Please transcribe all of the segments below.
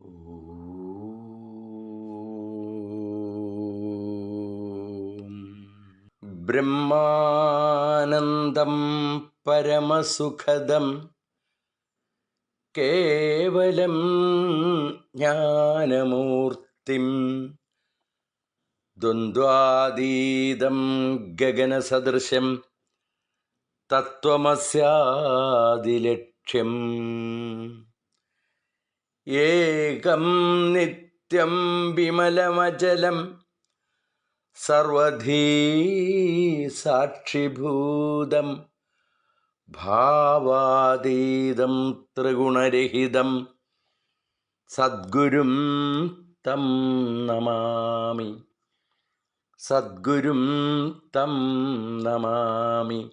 ബ്രഹ്മാനന്ദം പരമസുഖദം. കേവലം ജ്ഞാനമൂർത്തിം. ദ്വന്ദ്വാതീതം ഗഗനസദൃശം. തത്വമസ്യാദിലക്ഷ്യം. ഏകം നിത്യം വിമലമചലം സർവധീ സാക്ഷിഭൂതം ഭാവാതീതം ത്രിഗുണരഹിതം സദ്ഗുരും തം നമാമി. സദ്ഗുരും തം നമാമി.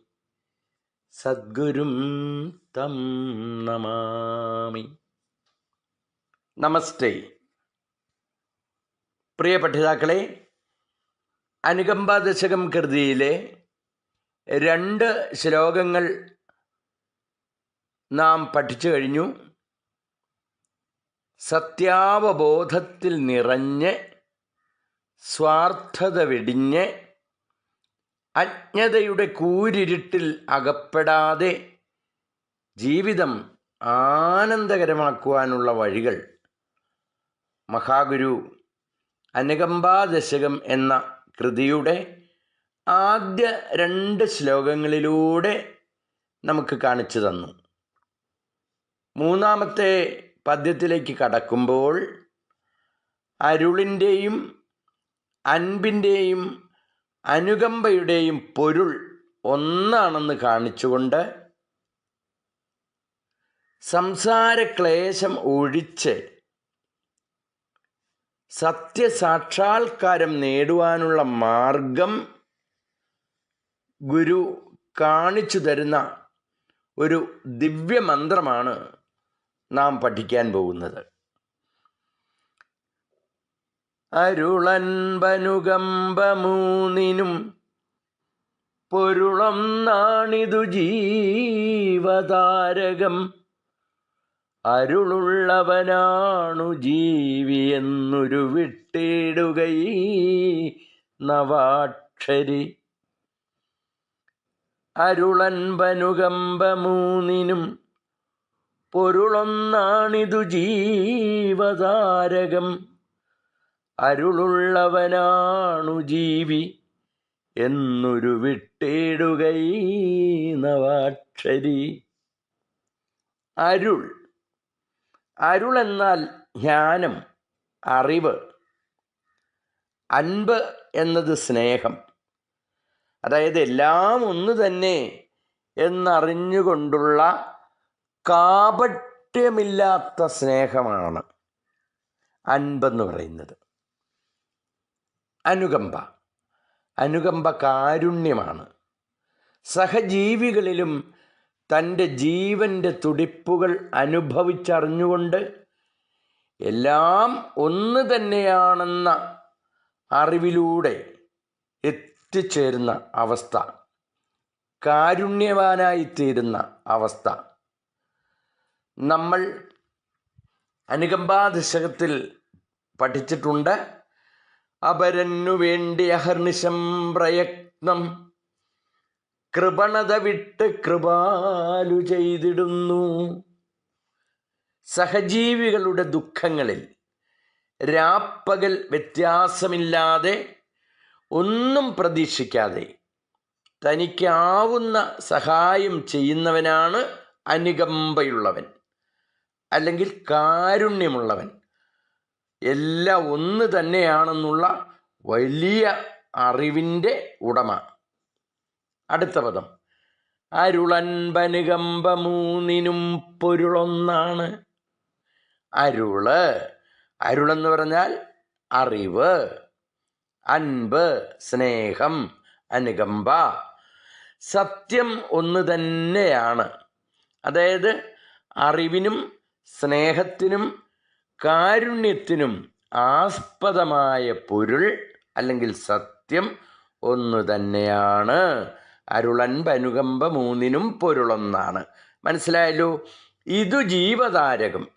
സദ്ഗുരും തം നമാമി. നമസ്തേ. പ്രിയ പഠിതാക്കളെ അനുകമ്പ ദശകം കൃതിയിലെ രണ്ട് ശ്ലോകങ്ങൾ നാം പഠിച്ചു കഴിഞ്ഞു. സത്യാവബോധത്തിൽ നിറഞ്ഞ് സ്വാർത്ഥത വെടിഞ്ഞ് അജ്ഞതയുടെ കൂരിരുട്ടിൽ അകപ്പെടാതെ ജീവിതം ആനന്ദകരമാക്കുവാനുള്ള വഴികൾ മഹാഗുരു അനുകമ്പാദശകം എന്ന കൃതിയുടെ ആദ്യ രണ്ട് ശ്ലോകങ്ങളിലൂടെ നമുക്ക് കാണിച്ചു തന്നു. മൂന്നാമത്തെ പദ്യത്തിലേക്ക് കടക്കുമ്പോൾ അരുളിന്റെയും അൻപിന്റെയും അനുകമ്പയുടെയും പൊരുൾ ഒന്നാണെന്ന് കാണിച്ചുകൊണ്ട് സംസാരക്ലേശം ഒഴിച്ച് സത്യസാക്ഷാത്കാരം നേടുവാനുള്ള മാർഗം ഗുരു കാണിച്ചു തരുന്ന ഒരു ദിവ്യമന്ത്രമാണ് നാം പഠിക്കാൻ പോകുന്നത്. അരുളൻപനുകമ്പമൂന്നിനും നാണിതു ജീവതാരകം അരുളുള്ളവനാണു ജീവി എന്നൊരു വിട്ടിടുകൈ നവാക്ഷരി. അരുളൻപനുകമ്പമൂന്നിനും പൊരുളൊന്നാണിതു ജീവതാരകം. അരുളുള്ളവനാണു ജീവി എന്നൊരു വിട്ടിടുകൈ നവാക്ഷരി. അരുൾ അരുൾ എന്നാൽ ജ്ഞാനം അറിവ്. അൻപ് എന്നത് സ്നേഹം. അതായത് എല്ലാം ഒന്ന് തന്നെ എന്നറിഞ്ഞുകൊണ്ടുള്ള കാപട്യമില്ലാത്ത സ്നേഹമാണ് അൻപെന്ന് പറയുന്നത്. അനുകമ്പ. അനുകമ്പ കാരുണ്യമാണ്. സഹജീവികളിലും തന്റെ ജീവന്റെ തുടിപ്പുകൾ അനുഭവിച്ചറിഞ്ഞുകൊണ്ട് എല്ലാം ഒന്ന് തന്നെയാണെന്ന അറിവിലൂടെ എത്തിച്ചേരുന്ന അവസ്ഥ. കാരുണ്യവാനായിത്തീരുന്ന അവസ്ഥ. നമ്മൾ അനുകമ്പാദശകത്തിൽ പഠിച്ചിട്ടുണ്ട്. അപരന്നു വേണ്ടി അഹർനിശം പ്രയത്നം കൃപണത വിട്ട് കൃപാലു ചെയ്തിടുന്നു. സഹജീവികളുടെ ദുഃഖങ്ങളിൽ രാപ്പകൽ വ്യത്യാസമില്ലാതെ ഒന്നും പ്രതീക്ഷിക്കാതെ തനിക്കാവുന്ന സഹായം ചെയ്യുന്നവനാണ് അനുകമ്പയുള്ളവൻ അല്ലെങ്കിൽ കാരുണ്യമുള്ളവൻ. എല്ലാം ഒന്ന് തന്നെയാണെന്നുള്ള വലിയ അറിവിന്റെ ഉടമ. അടുത്ത പദം. അരുളൻപനുകമ്പ മൂന്നിനും പൊരുളൊന്നാണ്. അരുൾ അരുളെന്ന് പറഞ്ഞാൽ അറിവ് അൻപ് സ്നേഹം അനുകമ്പ. സത്യം ഒന്ന് തന്നെയാണ്. അതായത് അറിവിനും സ്നേഹത്തിനും കാരുണ്യത്തിനും ആസ്പദമായ പൊരുൾ അല്ലെങ്കിൽ സത്യം ഒന്ന് തന്നെയാണ്. അരുളൻപ് പനുകമ്പ മൂന്നിനും പൊരുളൊന്നാണ്. മനസ്സിലായല്ലോ? ഇതു ജീവതാരകം.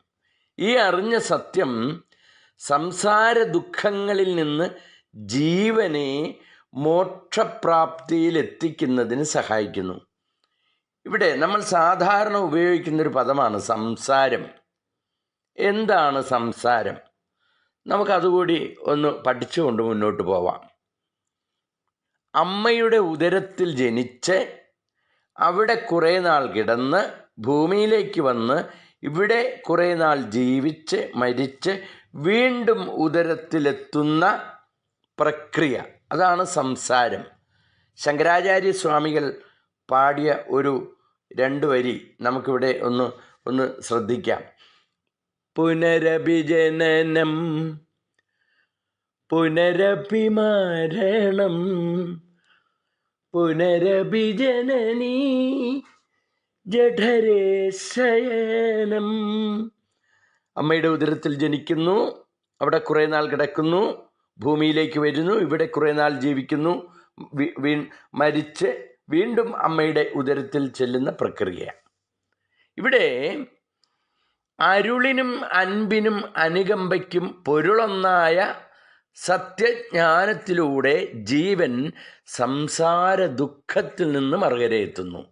ഈ അറിഞ്ഞ സത്യം സംസാര ദുഃഖങ്ങളിൽ നിന്ന് ജീവനെ മോക്ഷപ്രാപ്തിയിലെത്തിക്കുന്നതിന് സഹായിക്കുന്നു. ഇവിടെ നമ്മൾ സാധാരണ ഉപയോഗിക്കുന്നൊരു പദമാണ് സംസാരം. എന്താണ് സംസാരം? നമുക്കതുകൂടി ഒന്ന് പഠിച്ചുകൊണ്ട് മുന്നോട്ട് പോവാം. അമ്മയുടെ ഉദരത്തിൽ ജനിച്ച് അവിടെ കുറേ നാൾ കിടന്ന് ഭൂമിയിലേക്ക് വന്ന് ഇവിടെ കുറേ നാൾ ജീവിച്ച് മരിച്ച് വീണ്ടും ഉദരത്തിലെത്തുന്ന പ്രക്രിയ. അതാണ് സംസാരം. ശങ്കരാചാര്യ സ്വാമികൾ പാടിയ ഒരു രണ്ട് വരി നമുക്കിവിടെ ഒന്ന് ഒന്ന് ശ്രദ്ധിക്കാം. പുനരഭിജനനം പുനരഭിമരണം പുനരഭിജനനീ ജഠരേ ശയനം അമ്മയുടെ ഉദരത്തിൽ ജനിക്കുന്നു അവിടെ കുറേ നാൾ കിടക്കുന്നു ഭൂമിയിലേക്ക് വരുന്നു ഇവിടെ കുറേ നാൾ ജീവിക്കുന്നു വി- മരിച്ച് വീണ്ടും അമ്മയുടെ ഉദരത്തിൽ ചെല്ലുന്ന പ്രക്രിയ ഇവിടെ അരുളിനും അൻപിനും അനുകമ്പയ്ക്കും പൊരുളൊന്നായ സത്യജ്ഞാനത്തിലൂടെ ജീവൻ സംസാര ദുഃഖത്തിൽ നിന്ന് മറുകരയെത്തുന്നു.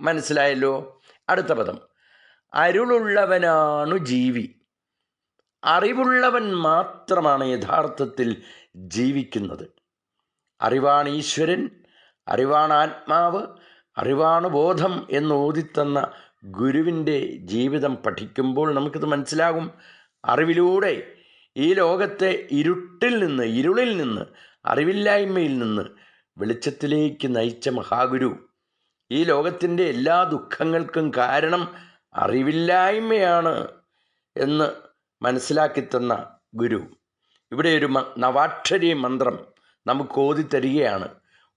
മനസ്സിലായല്ലോ? അടുത്ത പദം. അരുളുള്ളവനാണു ജീവി. അറിവുള്ളവൻ മാത്രമാണ് യഥാർത്ഥത്തിൽ ജീവിക്കുന്നത്. അറിവാണ് ഈശ്വരൻ അറിവാണ് ആത്മാവ് അറിവാണ് ബോധം എന്ന് ഓതിത്തന്ന ഗുരുവിന്റെ ജീവിതം പഠിക്കുമ്പോൾ നമുക്കിത് മനസ്സിലാകും. അറിവിലൂടെ ഈ ലോകത്തെ ഇരുട്ടിൽ നിന്ന് ഇരുളിൽ നിന്ന് അറിവില്ലായ്മയിൽ നിന്ന് വെളിച്ചത്തിലേക്ക് നയിച്ച മഹാഗുരു. ഈ ലോകത്തിന്റെ എല്ലാ ദുഃഖങ്ങൾക്കും കാരണം അറിവില്ലായ്മയാണ് എന്ന് മനസ്സിലാക്കി തന്ന ഗുരു. ഇവിടെ ഒരു നവാക്ഷരി മന്ത്രം നമുക്ക് ഓതി തരികയാണ്.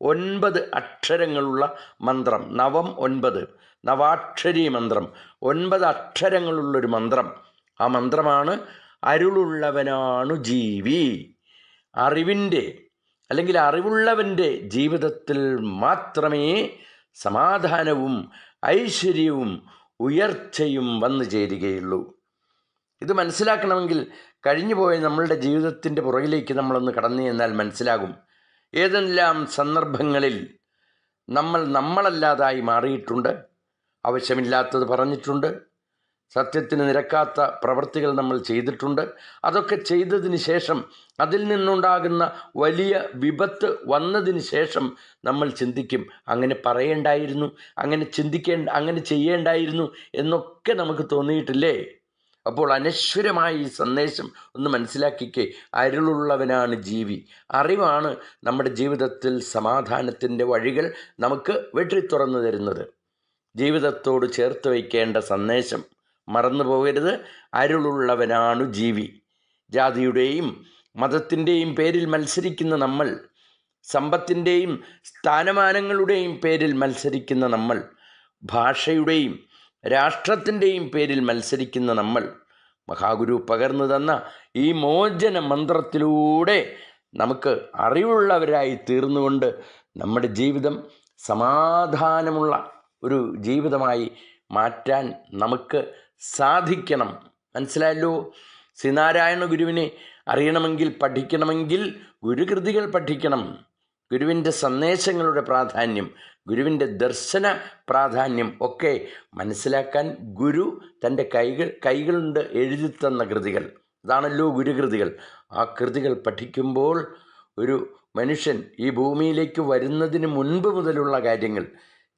ഒൻപത് അക്ഷരങ്ങളുള്ള മന്ത്രം നവം ഒൻപത് നവാക്ഷരി മന്ത്രം. ഒൻപത് അക്ഷരങ്ങളുള്ളൊരു മന്ത്രം. ആ മന്ത്രമാണ് അരുളുള്ളവനാണു ജീവി. അറിവിന്റെ അല്ലെങ്കിൽ അറിവുള്ളവന്റെ ജീവിതത്തിൽ മാത്രമേ സമാധാനവും ഐശ്വര്യവും ഉയർച്ചയും വന്നു ചേരുകയുള്ളൂ. ഇത് മനസ്സിലാക്കണമെങ്കിൽ കഴിഞ്ഞുപോയ നമ്മളുടെ ജീവിതത്തിന്റെ പുറകിലേക്ക് നമ്മളൊന്ന് കടന്നു ചെന്നാൽ മനസ്സിലാകും. ഏതെല്ലാം സന്ദർഭങ്ങളിൽ നമ്മൾ നമ്മളല്ലാതായി മാറിയിട്ടുണ്ട്. ആവശ്യമില്ലാത്തത് പറഞ്ഞിട്ടുണ്ട്. സത്യത്തിന് നിരക്കാത്ത പ്രവൃത്തികൾ നമ്മൾ ചെയ്തിട്ടുണ്ട്. അതൊക്കെ ചെയ്തതിന് ശേഷം അതിൽ നിന്നുണ്ടാകുന്ന വലിയ വിപത്ത് വന്നതിന് ശേഷം നമ്മൾ ചിന്തിക്കും അങ്ങനെ പറയേണ്ടായിരുന്നു അങ്ങനെ ചിന്തിക്കേണ്ട അങ്ങനെ ചെയ്യേണ്ടായിരുന്നു എന്നൊക്കെ നമുക്ക് തോന്നിയിട്ടില്ലേ? അപ്പോൾ അനശ്വരമായ ഈ സന്ദേശം ഒന്ന് മനസ്സിലാക്കിക്കേ. അരുളുള്ളവനാണ് ജീവി. അറിവാണ് നമ്മുടെ ജീവിതത്തിൽ സമാധാനത്തിന്റെ വഴികൾ നമുക്ക് വെട്ടി തുറന്നു തരുന്നത്. ജീവിതത്തോട് ചേർത്ത് വയ്ക്കേണ്ട സന്ദേശം മറന്നു പോകരുത് അരുളുള്ളവനാണു ജീവി. ജാതിയുടെയും മതത്തിന്റെയും പേരിൽ മത്സരിക്കുന്ന നമ്മൾ സമ്പത്തിന്റെയും സ്ഥാനമാനങ്ങളുടെയും പേരിൽ മത്സരിക്കുന്ന നമ്മൾ ഭാഷയുടെയും രാഷ്ട്രത്തിന്റെയും പേരിൽ മത്സരിക്കുന്ന നമ്മൾ മഹാഗുരു പകർന്നു തന്ന ഈ മോചന മന്ത്രത്തിലൂടെ നമുക്ക് അറിവുള്ളവരായി തീർന്നുകൊണ്ട് നമ്മുടെ ജീവിതം സമാധാനമുള്ള ഒരു ജീവിതമായി മാറ്റാൻ നമുക്ക് സാധിക്കണം. മനസ്സിലായല്ലോ? ശ്രീനാരായണ ഗുരുവിനെ അറിയണമെങ്കിൽ പഠിക്കണമെങ്കിൽ ഗുരുകൃതികൾ പഠിക്കണം. ഗുരുവിന്റെ സന്ദേശങ്ങളുടെ പ്രാധാന്യം ഗുരുവിന്റെ ദർശന പ്രാധാന്യം ഒക്കെ മനസ്സിലാക്കാൻ ഗുരു തന്റെ കൈകൾ കൈകളുണ്ട് എഴുതി തന്ന കൃതികൾ. അതാണല്ലോ ഗുരുകൃതികൾ. ആ കൃതികൾ പഠിക്കുമ്പോൾ ഒരു മനുഷ്യൻ ഈ ഭൂമിയിലേക്ക് വരുന്നതിന് മുൻപ് മുതലുള്ള കാര്യങ്ങൾ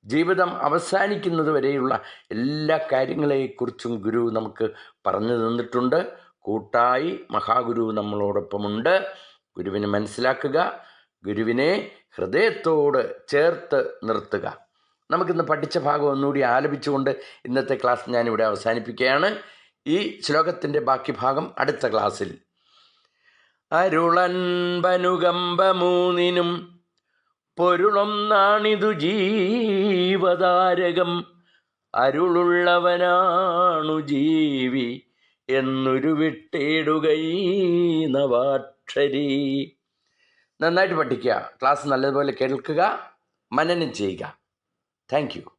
ജീവിതം അവസാനിക്കുന്നത് വരെയുള്ള എല്ലാ കാര്യങ്ങളെക്കുറിച്ചും ഗുരു നമുക്ക് പറഞ്ഞു തന്നിട്ടുണ്ട്. കൂട്ടായി മഹാഗുരു നമ്മളോടൊപ്പമുണ്ട്. ഗുരുവിനെ മനസ്സിലാക്കുക ഗുരുവിനെ ഹൃദയത്തോട് ചേർത്ത് നിർത്തുക. നമുക്കിന്ന് പഠിച്ച ഭാഗം ഒന്നുകൂടി ആലപിച്ചുകൊണ്ട് ഇന്നത്തെ ക്ലാസ് ഞാനിവിടെ അവസാനിപ്പിക്കുകയാണ്. ഈ ശ്ലോകത്തിന്റെ ബാക്കി ഭാഗം അടുത്ത ക്ലാസ്സിൽ. അരുളൻ അരുളൻപനുകമ്പ മൂന്നിനും പൊരുളൊന്നാണിതു ജീവതാരകം. അരുളുള്ളവനാണു ജീവി എന്നൊരു വിട്ടേടുകൈ നവാക്ഷരി. നന്നായിട്ട് പഠിക്കുക. ക്ലാസ് നല്ലതുപോലെ കേൾക്കുക. മനനം ചെയ്യുക. താങ്ക്